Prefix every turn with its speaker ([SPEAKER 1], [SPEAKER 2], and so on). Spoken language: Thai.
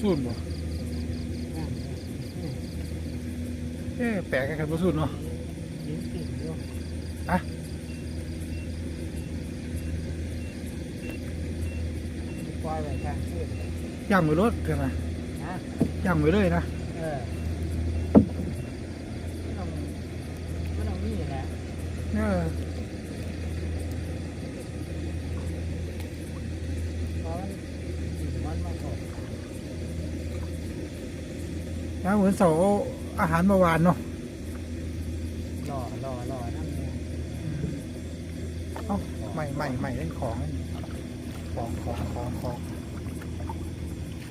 [SPEAKER 1] สูนบ่
[SPEAKER 2] นั่นนี่
[SPEAKER 1] เอ๊ะแปลกกันบ่สูนเนาะ
[SPEAKER 2] ยิ้มติ่งอยู่
[SPEAKER 1] อะ
[SPEAKER 2] ปล่อยไว้กลางคืน
[SPEAKER 1] ย่างไว้รถกันนะ
[SPEAKER 2] นะ
[SPEAKER 1] ย่างไว้เลยนะ
[SPEAKER 2] เออไม่ต้องไม่ต้องมีแหละ
[SPEAKER 1] เออ
[SPEAKER 2] เพราะมันมันมาตก
[SPEAKER 1] ย่างเหมือนเสาเอาอาหารมาวานเนาะ
[SPEAKER 2] หล่อหล่อหล่อนั่นเนี่ย
[SPEAKER 1] เอ้าใหม่ใหม่ใหม่เล่นของ ของของของของ